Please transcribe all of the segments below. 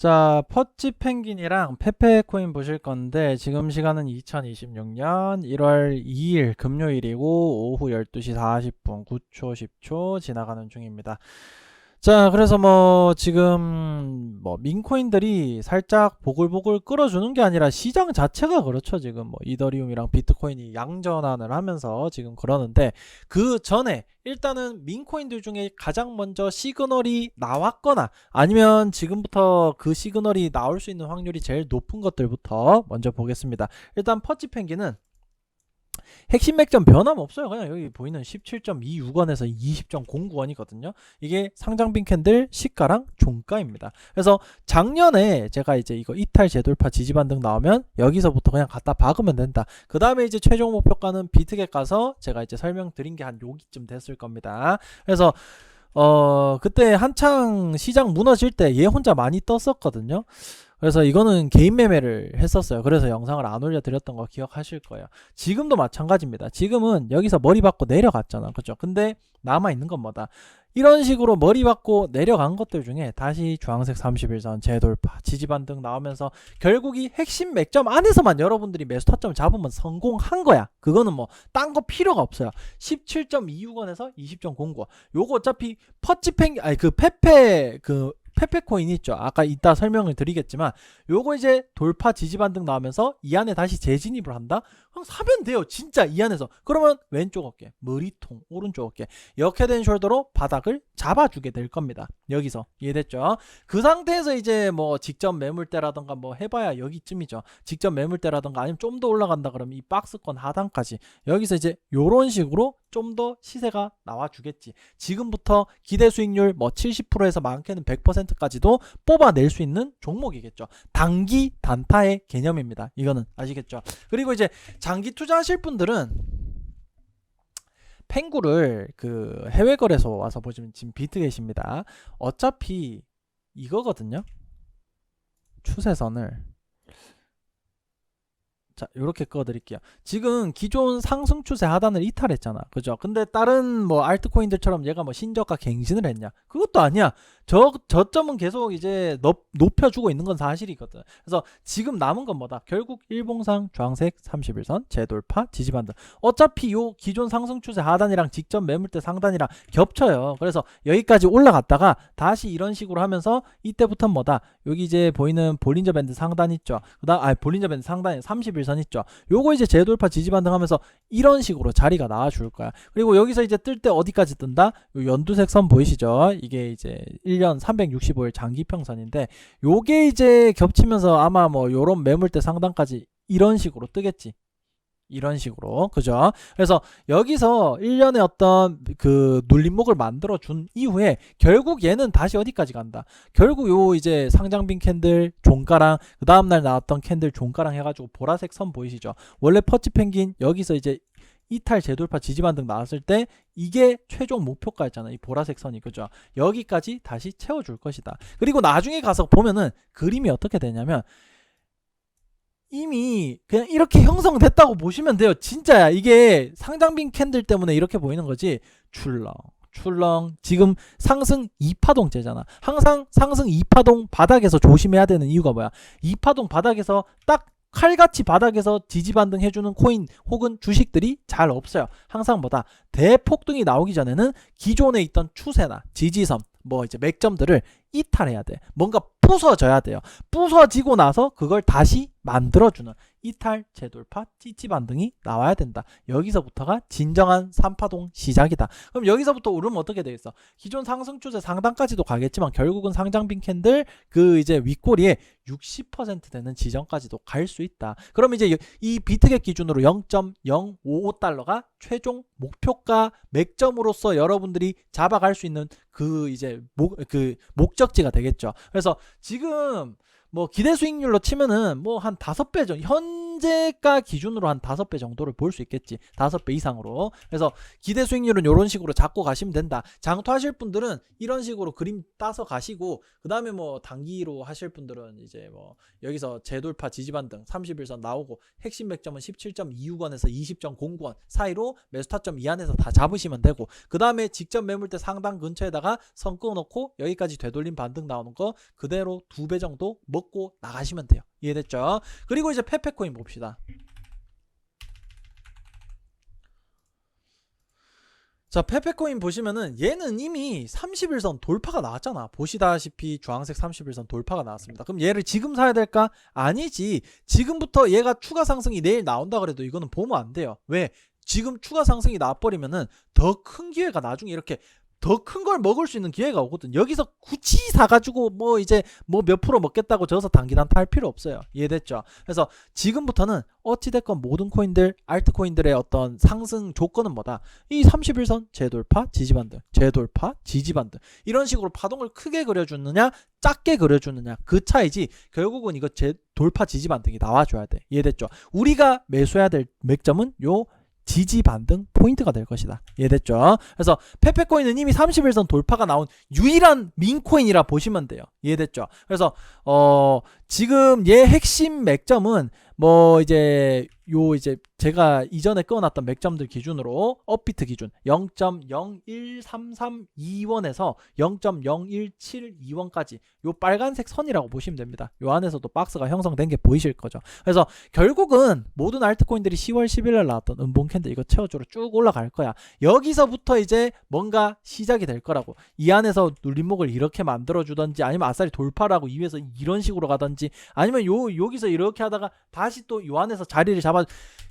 자, 퍼치 펭귄이랑 페페 코인 보실 건데 지금 시간은 2026년 1월 2일 금요일이고 오후 12시 40분 9초 10초 지나가는 중입니다. 자, 그래서 뭐 지금 뭐 민코인들이 살짝 보글보글 끌어주는 게 아니라 시장 자체가 그렇죠. 지금 뭐 이더리움이랑 비트코인이 양전환을 하면서 지금 그러는데 그 전에 일단은 민코인들 중에 가장 먼저 시그널이 나왔거나 아니면 지금부터 그 시그널이 나올 수 있는 확률이 제일 높은 것들부터 먼저 보겠습니다. 일단 퍼치 펭귄은 핵심 맥점 변함없어요. 그냥 여기 보이는 17.26원에서 20.09원이거든요. 이게 상장빈 캔들 시가랑 종가입니다. 그래서 작년에 제가 이제 이거 이탈 재돌파 지지반등 나오면 여기서부터 그냥 갖다 박으면 된다. 그 다음에 이제 최종 목표가는 비트겟 가서 제가 이제 설명드린 게 한 여기쯤 됐을 겁니다. 그래서 어 그때 한창 시장 무너질 때 얘 혼자 많이 떴었거든요. 그래서 이거는 개인 매매를 했었어요. 그래서 영상을 안 올려드렸던 거 기억하실 거예요. 지금도 마찬가지입니다. 지금은 여기서 머리 받고 내려갔잖아. 그죠? 근데 남아있는 건 뭐다? 이런 식으로 머리 받고 내려간 것들 중에 다시 주황색 31선 재돌파, 지지반등 나오면서 결국 이 핵심 맥점 안에서만 여러분들이 매수 타점 잡으면 성공한 거야. 그거는 뭐 딴 거 필요가 없어요. 17.26원에서 20.09원. 요거 어차피 퍼치팽 아니 그 페페 그 페페코인 있죠. 아까 이따 설명을 드리겠지만 요거 이제 돌파 지지반등 나오면서 이 안에 다시 재진입을 한다. 그럼 사면 돼요. 진짜 이 안에서. 그러면 왼쪽 어깨, 머리통, 오른쪽 어깨 된 숄더로 바닥을 잡아주게 될 겁니다. 여기서 이해됐죠? 그 상태에서 이제 뭐 직접 매물대라던가 뭐 해봐야 여기쯤이죠. 직접 매물대라던가 아니면 좀 더 올라간다 그러면 이 박스권 하단까지 여기서 이제 요런 식으로 좀 더 시세가 나와주겠지. 지금부터 기대 수익률 뭐 70%에서 많게는 100%까지도 뽑아낼 수 있는 종목이겠죠. 단기 단타의 개념입니다. 이거는 아시겠죠? 그리고 이제 장기 투자하실 분들은 pen구를 그 해외 거래소 와서 보시면 지금 비트겟입니다. 어차피 이거거든요. 추세선을 자, 이렇게 꺼 드릴게요. 지금 기존 상승 추세 하단을 이탈했잖아. 그죠? 근데 다른 뭐 알트코인들처럼 얘가 뭐 신저가 갱신을 했냐? 그것도 아니야. 저 저점은 계속 이제 높, 높여주고 있는 건 사실이거든. 그래서 지금 남은 건 뭐다? 결국 일봉상 주황색 31선 재돌파 지지반등. 어차피 요 기존 상승 추세 하단이랑 직전 매물대 상단이랑 겹쳐요. 그래서 여기까지 올라갔다가 다시 이런 식으로 하면서 이때부터 뭐다? 여기 이제 보이는 볼린저 밴드 상단 있죠. 그다음 아 볼린저 밴드 상단에 31선 있죠. 요거 이제 재돌파 지지반등 하면서 이런 식으로 자리가 나와 줄 거야. 그리고 여기서 이제 뜰 때 어디까지 뜬다? 요 연두색 선 보이시죠? 이게 이제 1년 365일 장기 평선인데 요게 이제 겹치면서 아마 뭐 요런 매물대 상단까지 이런 식으로 뜨겠지. 이런 식으로. 그죠? 그래서 여기서 1년에 어떤 그 눌림목을 만들어 준 이후에 결국 얘는 다시 어디까지 간다? 결국 요 이제 상장빈 캔들 종가랑 그 다음날 나왔던 캔들 종가랑 해가지고 보라색 선 보이시죠? 원래 퍼치 펭귄 여기서 이제 이탈 재돌파 지지반등 나왔을 때 이게 최종 목표가였잖아 이 보라색 선이 그죠 여기까지 다시 채워줄 것이다 그리고 나중에 가서 보면은 그림이 어떻게 되냐면 이미 그냥 이렇게 형성됐다고 보시면 돼요. 진짜야. 이게 상장빈 캔들 때문에 이렇게 보이는 거지. 출렁. 출렁. 지금 상승 2파동째잖아. 항상 상승 2파동 바닥에서 조심해야 되는 이유가 뭐야? 2파동 바닥에서 딱 칼같이 바닥에서 지지반등 해주는 코인 혹은 주식들이 잘 없어요. 항상 뭐다 대폭등이 나오기 전에는 기존에 있던 추세나 지지선 뭐 이제 맥점들을 이탈해야 돼. 뭔가 부서져야 돼요. 부서지고 나서 그걸 다시 만들어주는 이탈, 재돌파, 찌찌 반등이 나와야 된다. 여기서부터가 진정한 3파동 시작이다. 그럼 여기서부터 오르면 어떻게 되겠어? 기존 상승 추세 상단까지도 가겠지만 결국은 상장빈 캔들 그 이제 윗꼬리에 60% 되는 지점까지도 갈 수 있다. 그럼 이제 이 비트겟 기준으로 0.055달러가 최종 목표가 맥점으로서 여러분들이 잡아갈 수 있는 그 이제 목 그 목적지가 되겠죠. 그래서 지금 뭐 기대 수익률로 치면은 뭐 한 다섯 배죠. 현 현재가 기준으로 한 다섯 배 정도를 볼 수 있겠지. 다섯 배 이상으로. 그래서 기대 수익률은 이런 식으로 잡고 가시면 된다. 장투하실 분들은 이런 식으로 그림 따서 가시고 그 다음에 뭐 단기로 하실 분들은 이제 뭐 여기서 재돌파 지지반 등 30일선 나오고 핵심 맥점은 17.26원에서 20.09원 사이로 매수 타점 이 안에서 다 잡으시면 되고 그 다음에 직접 매물대 상단 근처에다가 선 끊어놓고 여기까지 되돌림 반등 나오는 거 그대로 두 배 정도 먹고 나가시면 돼요. 이해됐죠? 그리고 이제 페페코인 봅시다. 자, 페페코인 보시면은 얘는 이미 30일선 돌파가 나왔잖아. 보시다시피 주황색 30일선 돌파가 나왔습니다. 그럼 얘를 지금 사야 될까? 아니지. 지금부터 얘가 추가 상승이 내일 나온다 그래도 이거는 보면 안 돼요. 왜? 지금 추가 상승이 나와버리면은 더 큰 기회가 나중에 이렇게 더 큰 걸 먹을 수 있는 기회가 오거든. 여기서 굳이 사가지고 뭐 이제 뭐 몇 프로 먹겠다고 저기서 단기 단타 할 필요 없어요. 이해됐죠? 그래서 지금부터는 어찌됐건 모든 코인들, 알트코인들의 어떤 상승 조건은 뭐다? 이 31선 재돌파, 지지반등, 재돌파, 지지반등 이런 식으로 파동을 크게 그려주느냐, 작게 그려주느냐 그 차이지 결국은 이거 재 돌파, 지지반등이 나와줘야 돼. 이해됐죠? 우리가 매수해야 될 맥점은 요 지지 반등 포인트가 될 것이다. 이해됐죠? 그래서 페페코인은 이미 31선 돌파가 나온 유일한 민코인이라 보시면 돼요. 이해됐죠? 그래서 어 지금 얘 핵심 맥점은 뭐 이제 요 이제 제가 이전에 끊어놨던 맥점들 기준으로 업비트 기준 0.01332원에서 0.0172원까지 요 빨간색 선이라고 보시면 됩니다. 요 안에서도 박스가 형성된 게 보이실 거죠. 그래서 결국은 모든 알트코인들이 10월 11일 날 나왔던 은봉 캔들 이거 채워주러 쭉 올라갈 거야. 여기서부터 이제 뭔가 시작이 될 거라고. 이 안에서 눌림목을 이렇게 만들어 주던지 아니면 아싸리 돌파라고 이 위에서 이런 식으로 가던지 아니면 요 여기서 이렇게 하다가 다시 또요 안에서 자리를 잡아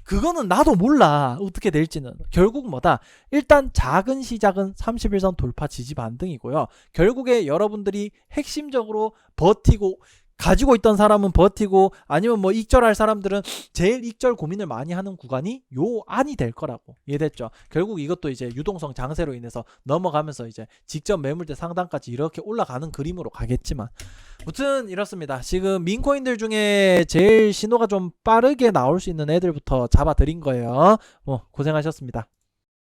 그거는 나도 몰라. 어떻게 될지는. 결국 뭐다? 일단 작은 시작은 31선 돌파 지지 반등이고요. 결국에 여러분들이 핵심적으로 버티고 가지고 있던 사람은 버티고 아니면 뭐 익절할 사람들은 제일 익절 고민을 많이 하는 구간이 요 안이 될 거라고 이해됐죠? 결국 이것도 이제 유동성 장세로 인해서 넘어가면서 이제 직접 매물대 상단까지 이렇게 올라가는 그림으로 가겠지만 무튼 이렇습니다. 지금 민코인들 중에 제일 신호가 좀 빠르게 나올 수 있는 애들부터 잡아 드린 거예요. 뭐 고생하셨습니다